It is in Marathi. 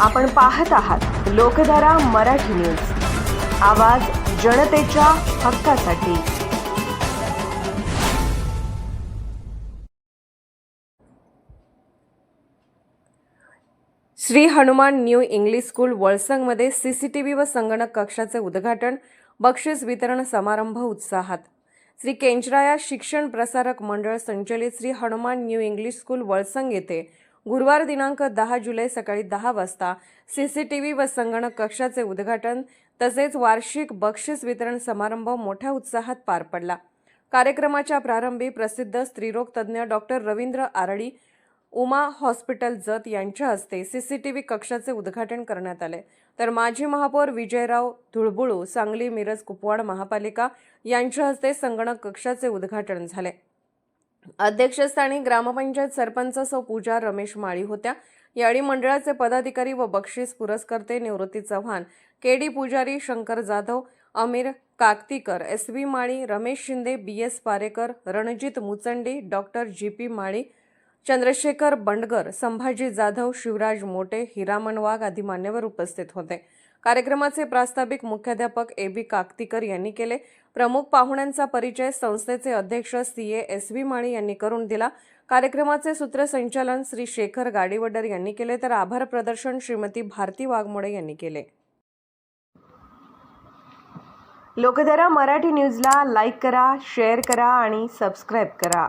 आपण पाहत आहात लोकधारा मराठी न्यूज. आवाज जनतेच्या हक्कासाठी. Shri Hanuman new English school वळसंगमध्ये CCTV व संगणक कक्षाचे उद्घाटन बक्षीस वितरण समारंभ उत्साहात. श्री केंचराया शिक्षण प्रसारक मंडळ संचलित Shri Hanuman new English school Valsang येथे गुरुवार दिनांक दहा जुलै सकाळी दहा वाजता सी सी टी व्ही व संगणक कक्षाचे उद्घाटन तसेच वार्षिक बक्षीस वितरण समारंभ मोठ्या उत्साहात पार पडला. कार्यक्रमाच्या प्रारंभी प्रसिद्ध स्त्रीरोग तज्ज्ञ doctor Ravindra RD Uma hospital Jat यांच्या हस्ते सीसीटीव्ही कक्षाचे उद्घाटन करण्यात आले. तर माजी महापौर विजयराव धुळबुळू सांगली मिरज कुपवाड महापालिका यांच्या हस्ते संगणक कक्षाचे उद्घाटन झाले. अध्यक्षस्थानी ग्रामपंचायत सरपंच सौ पूजा रमेश माळी होत्या. यावेळी मंडळाचे पदाधिकारी व बक्षीस पुरस्कर्ते निवृत्ती Chavan K D Pujari Shankar Jadhav Amir Kaktikar S V Mali Ramesh Shinde B S Parekar Ranjit Muchandi doctor G P Mali Chandrashekhar Bandgar Sambhaji Jadhav Shivraj Mote Hiraman Wagh आदी मान्यवर उपस्थित होते. कार्यक्रमाचे प्रास्ताविक मुख्याध्यापक ए बी काकतीकर यांनी केले. प्रमुख पाहुण्यांचा परिचय संस्थेचे अध्यक्ष C A S V Mali यांनी करून दिला. कार्यक्रमाचे सूत्रसंचालन श्री शेखर गाडीवडर यांनी केले. तर आभार प्रदर्शन श्रीमती भारती वाघमोडे यांनी केले. लोकधारा मराठी न्यूजला लाईक करा शेअर करा आणि सबस्क्राईब करा.